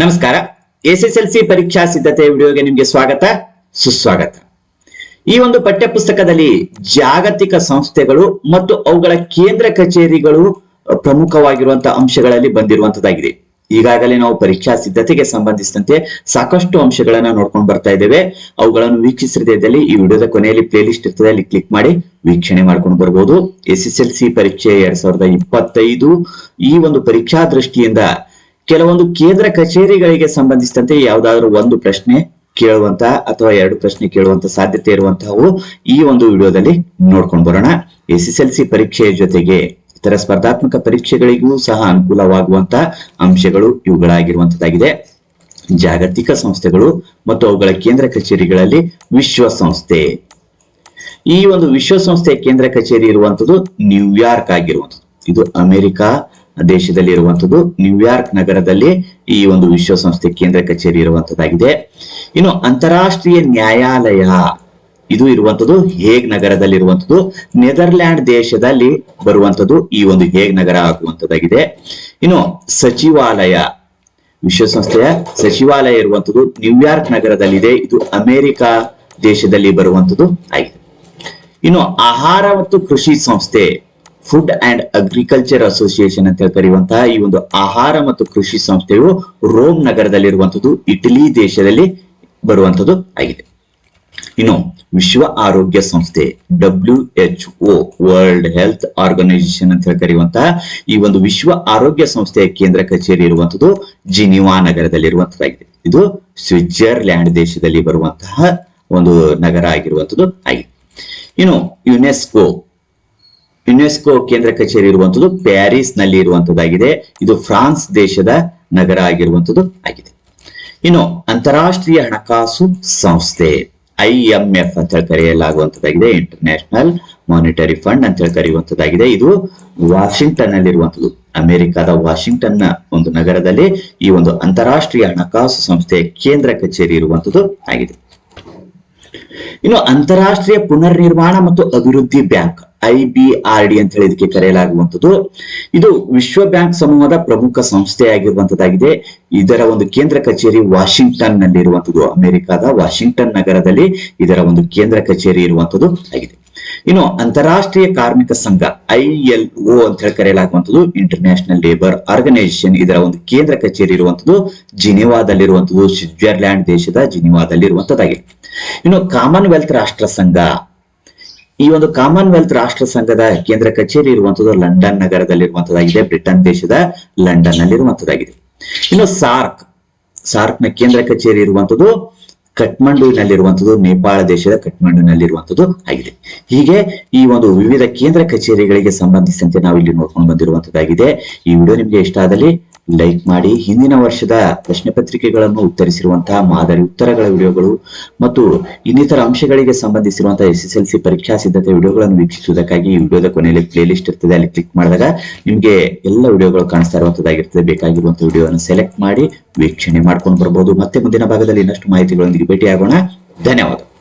ನಮಸ್ಕಾರ. S S L C ಪರೀಕ್ಷಾ ಸಿದ್ಧತೆ ವಿಡಿಯೋಗೆ ನಿಮಗೆ ಸ್ವಾಗತ, ಸುಸ್ವಾಗತ. ಈ ಒಂದು ಪಠ್ಯಪುಸ್ತಕದಲ್ಲಿ ಜಾಗತಿಕ ಸಂಸ್ಥೆಗಳು ಮತ್ತು ಅವುಗಳ ಕೇಂದ್ರ ಕಚೇರಿಗಳು ಪ್ರಮುಖವಾಗಿರುವಂತಹ ಅಂಶಗಳಲ್ಲಿ ಬಂದಿರುವಂತದ್ದಾಗಿದೆ. ಈಗಾಗಲೇ ನಾವು ಪರೀಕ್ಷಾ ಸಿದ್ಧತೆಗೆ ಸಂಬಂಧಿಸಿದಂತೆ ಸಾಕಷ್ಟು ಅಂಶಗಳನ್ನ ನೋಡ್ಕೊಂಡು ಬರ್ತಾ ಇದ್ದೇವೆ. ಅವುಗಳನ್ನು ವೀಕ್ಷಿಸಿದಲ್ಲಿ ಈ ವಿಡಿಯೋದ ಕೊನೆಯಲ್ಲಿ ಪ್ಲೇಲಿಸ್ಟ್ ಇರ್ತದೆ, ಅಲ್ಲಿ ಕ್ಲಿಕ್ ಮಾಡಿ ವೀಕ್ಷಣೆ ಮಾಡ್ಕೊಂಡು ಬರ್ಬೋದು. ಎಸ್ ಎಸ್ ಎಲ್ ಸಿ ಪರೀಕ್ಷೆ ಎರಡ್ ಸಾವಿರದ ಇಪ್ಪತ್ತೈದು ಈ ಒಂದು ಪರೀಕ್ಷಾ ದೃಷ್ಟಿಯಿಂದ ಕೆಲವೊಂದು ಕೇಂದ್ರ ಕಚೇರಿಗಳಿಗೆ ಸಂಬಂಧಿಸಿದಂತೆ ಯಾವ್ದಾದ್ರು ಒಂದು ಪ್ರಶ್ನೆ ಕೇಳುವಂತ ಅಥವಾ ಎರಡು ಪ್ರಶ್ನೆ ಕೇಳುವಂತ ಸಾಧ್ಯತೆ ಇರುವಂತಹವು ಈ ಒಂದು ವಿಡಿಯೋದಲ್ಲಿ ನೋಡ್ಕೊಂಡು ಬರೋಣ. ಎಸ್ ಎಸ್ ಎಲ್ ಸಿ ಪರೀಕ್ಷೆಯ ಜೊತೆಗೆ ಇತರ ಸ್ಪರ್ಧಾತ್ಮಕ ಪರೀಕ್ಷೆಗಳಿಗೂ ಸಹ ಅನುಕೂಲವಾಗುವಂತ ಅಂಶಗಳು ಇವುಗಳಾಗಿರುವಂತದ್ದಾಗಿದೆ. ಜಾಗತಿಕ ಸಂಸ್ಥೆಗಳು ಮತ್ತು ಅವುಗಳ ಕೇಂದ್ರ ಕಚೇರಿಗಳಲ್ಲಿ ವಿಶ್ವಸಂಸ್ಥೆ. ಈ ಒಂದು ವಿಶ್ವಸಂಸ್ಥೆಯ ಕೇಂದ್ರ ಕಚೇರಿ ಇರುವಂತದ್ದು ನ್ಯೂಯಾರ್ಕ್ ಆಗಿರುವಂತದ್ದು. ಇದು ಅಮೆರಿಕ ದೇಶದಲ್ಲಿ ಇರುವಂತದ್ದು ನ್ಯೂಯಾರ್ಕ್ ನಗರದಲ್ಲಿ ಈ ಒಂದು ವಿಶ್ವಸಂಸ್ಥೆ ಕೇಂದ್ರ ಕಚೇರಿ ಇರುವಂತದ್ದಾಗಿದೆ. ಇನ್ನು ಅಂತಾರಾಷ್ಟ್ರೀಯ ನ್ಯಾಯಾಲಯ ಇದು ಇರುವಂತದ್ದು ಹೇಗ್ ನಗರದಲ್ಲಿ ಇರುವಂತದ್ದು ನೆದರ್ಲ್ಯಾಂಡ್ ದೇಶದಲ್ಲಿ ಬರುವಂತದ್ದು ಈ ಒಂದು ಹೇಗ್ ನಗರ ಆಗುವಂತದ್ದಾಗಿದೆ. ಇನ್ನು ಸಚಿವಾಲಯ, ವಿಶ್ವಸಂಸ್ಥೆಯ ಸಚಿವಾಲಯ ಇರುವಂತದ್ದು ನ್ಯೂಯಾರ್ಕ್ ನಗರದಲ್ಲಿದೆ, ಇದು ಅಮೆರಿಕ ದೇಶದಲ್ಲಿ ಬರುವಂತದ್ದು ಆಗಿದೆ. ಇನ್ನು ಆಹಾರ ಮತ್ತು ಕೃಷಿ ಸಂಸ್ಥೆ ಫುಡ್ ಅಂಡ್ ಅಗ್ರಿಕಲ್ಚರ್ ಅಸೋಸಿಯೇಷನ್ ಅಂತ ಕರೆಯುವಂತಹ ಈ ಒಂದು ಆಹಾರ ಮತ್ತು ಕೃಷಿ ಸಂಸ್ಥೆಯು ರೋಮ್ ನಗರದಲ್ಲಿರುವಂತದ್ದು ಇಟಲಿ ದೇಶದಲ್ಲಿ ಬರುವಂತದ್ದು ಆಗಿದೆ. ಇನ್ನು ವಿಶ್ವ ಆರೋಗ್ಯ ಸಂಸ್ಥೆ W H O world health organisation ಅಂತ ಹೇಳಿ ಕರೆಯುವಂತಹ ಈ ಒಂದು ವಿಶ್ವ ಆರೋಗ್ಯ ಸಂಸ್ಥೆಯ ಕೇಂದ್ರ ಕಚೇರಿ ಇರುವಂತದ್ದು ಜಿನಿವಾ ನಗರದಲ್ಲಿರುವಂತದ್ದಾಗಿದೆ ಇದು ಸ್ವಿಟ್ಜರ್ಲ್ಯಾಂಡ್ ದೇಶದಲ್ಲಿ ಬರುವಂತಹ ಒಂದು ನಗರ ಆಗಿರುವಂತದ್ದು ಆಗಿದೆ. ಇನ್ನು ಯುನೆಸ್ಕೋ ಯುನೆಸ್ಕೋ ಕೇಂದ್ರ ಕಚೇರಿ ಇರುವಂತದ್ದು ಪ್ಯಾರಿಸ್ನಲ್ಲಿ ಇರುವಂತದ್ದಾಗಿದೆ. ಇದು ಫ್ರಾನ್ಸ್ ದೇಶದ ನಗರ ಆಗಿರುವಂತದ್ದು ಆಗಿದೆ. ಇನ್ನು ಅಂತಾರಾಷ್ಟ್ರೀಯ ಹಣಕಾಸು ಸಂಸ್ಥೆ, ಐ ಎಂ ಎಫ್ ಅಂತ ಹೇಳಿ ಕರೆಯಲಾಗುವಂತದ್ದಾಗಿದೆ. ಇಂಟರ್ನ್ಯಾಷನಲ್ ಮಾನಿಟರಿ ಫಂಡ್ ಅಂತ ಹೇಳಿ ಕರೆಯುವಂತದ್ದಾಗಿದೆ. ಇದು ವಾಷಿಂಗ್ಟನ್ನಲ್ಲಿ ಇರುವಂತದ್ದು ಅಮೆರಿಕದ ವಾಷಿಂಗ್ಟನ್ನ ಒಂದು ನಗರದಲ್ಲಿ ಈ ಒಂದು ಅಂತಾರಾಷ್ಟ್ರೀಯ ಹಣಕಾಸು ಸಂಸ್ಥೆಯ ಕೇಂದ್ರ ಕಚೇರಿ ಇರುವಂತದ್ದು ಆಗಿದೆ. ಇನ್ನು ಅಂತಾರಾಷ್ಟ್ರೀಯ ಪುನರ್ನಿರ್ಮಾಣ ಮತ್ತು ಅಭಿವೃದ್ಧಿ bank I B R D ಅಂತ ಹೇಳಿ ಇದಕ್ಕೆ ಕರೆಯಲಾಗುವಂತದ್ದು ಇದು ವಿಶ್ವ ಬ್ಯಾಂಕ್ ಸಮೂಹದ ಪ್ರಮುಖ ಸಂಸ್ಥೆಯಾಗಿರುವಂತದ್ದಾಗಿದೆ ಇದರ ಒಂದು ಕೇಂದ್ರ ಕಚೇರಿ ವಾಷಿಂಗ್ಟನ್ನಲ್ಲಿ ಇರುವಂತದ್ದು ಅಮೆರಿಕದ ವಾಷಿಂಗ್ಟನ್ ನಗರದಲ್ಲಿ ಇದರ ಒಂದು ಕೇಂದ್ರ ಕಚೇರಿ ಇರುವಂತದ್ದು ಆಗಿದೆ. ಇನ್ನು ಅಂತಾರಾಷ್ಟ್ರೀಯ ಕಾರ್ಮಿಕ ಸಂಘ ಐ ಎಲ್ ಒ ಅಂತ ಹೇಳಿ ಕರೆಯಲಾಗುವಂತದ್ದು ಇಂಟರ್ನ್ಯಾಷನಲ್ ಲೇಬರ್ ಆರ್ಗನೈಸೇಷನ್ ಇದರ ಒಂದು ಕೇಂದ್ರ ಕಚೇರಿ ಇರುವಂತದ್ದು ಜಿನಿವಾದಲ್ಲಿರುವಂತದ್ದು ಸ್ವಿಟ್ಜರ್ಲ್ಯಾಂಡ್ ದೇಶದ ಜಿನಿವಾದಲ್ಲಿರುವಂತದ್ದಾಗಿದೆ ಇನ್ನು ಕಾಮನ್ವೆಲ್ತ್ ರಾಷ್ಟ್ರ ಸಂಘ ಈ ಒಂದು ಕಾಮನ್ವೆಲ್ತ್ ರಾಷ್ಟ್ರ ಸಂಘದ ಕೇಂದ್ರ ಕಚೇರಿ ಇರುವಂತದ್ದು ಲಂಡನ್ ನಗರದಲ್ಲಿರುವಂತದ್ದಾಗಿದೆ, ಬ್ರಿಟನ್ ದೇಶದ ಲಂಡನ್ ನಲ್ಲಿರುವಂತದ್ದಾಗಿದೆ ಇನ್ನು ಸಾರ್ಕ್ ಸಾರ್ಕ್ನ ಕೇಂದ್ರ ಕಚೇರಿ ಇರುವಂತದ್ದು ಕಠ್ಮಂಡುವಿನಲ್ಲಿರುವಂತದ್ದು ನೇಪಾಳ ದೇಶದ ಕಠ್ಮಂಡುವಿನಲ್ಲಿರುವಂತದ್ದು ಆಗಿದೆ. ಹೀಗೆ ಈ ಒಂದು ವಿವಿಧ ಕೇಂದ್ರ ಕಚೇರಿಗಳಿಗೆ ಸಂಬಂಧಿಸಿದಂತೆ ನಾವು ಇಲ್ಲಿ ನೋಡ್ಕೊಂಡು ಬಂದಿರುವಂತದ್ದಾಗಿದೆ. ಈ ವಿಡಿಯೋ ನಿಮ್ಗೆ ಇಷ್ಟ ಆದಲ್ಲಿ ಲೈಕ್ ಮಾಡಿ ಹಿಂದಿನ ವರ್ಷದ ಪ್ರಶ್ನೆ ಪತ್ರಿಕೆಗಳನ್ನು ಉತ್ತರಿಸಿರುವಂತಹ ಮಾದರಿ ಉತ್ತರಗಳ ವಿಡಿಯೋಗಳು ಮತ್ತು ಇನ್ನಿತರ ಅಂಶಗಳಿಗೆ ಸಂಬಂಧಿಸಿರುವಂತಹ ಎಸ್ ಎಸ್ ಎಲ್ ಸಿ ಪರೀಕ್ಷಾ ಸಿದ್ಧತೆ ವಿಡಿಯೋಗಳನ್ನು ವೀಕ್ಷಿಸುವುದಕ್ಕಾಗಿ ಈ ವಿಡಿಯೋದ ಕೊನೆಯಲ್ಲಿ ಪ್ಲೇ ಲಿಸ್ಟ್ ಇರ್ತದೆ, ಅಲ್ಲಿ ಕ್ಲಿಕ್ ಮಾಡಿದಾಗ ನಿಮಗೆ ಎಲ್ಲ ವಿಡಿಯೋಗಳು ಕಾಣಿಸ್ತಾ ಇರುವಂತದ್ದಾಗಿರ್ತದೆ. ಬೇಕಾಗಿರುವಂತಹ ವಿಡಿಯೋವನ್ನು ಸೆಲೆಕ್ಟ್ ಮಾಡಿ ವೀಕ್ಷಣೆ ಮಾಡ್ಕೊಂಡು ಬರ್ಬೋದು. ಮತ್ತೆ ಮುಂದಿನ ಭಾಗದಲ್ಲಿ ಇನ್ನಷ್ಟು ಮಾಹಿತಿಗಳೊಂದಿಗೆ ಭೇಟಿಯಾಗೋಣ. ಧನ್ಯವಾದ.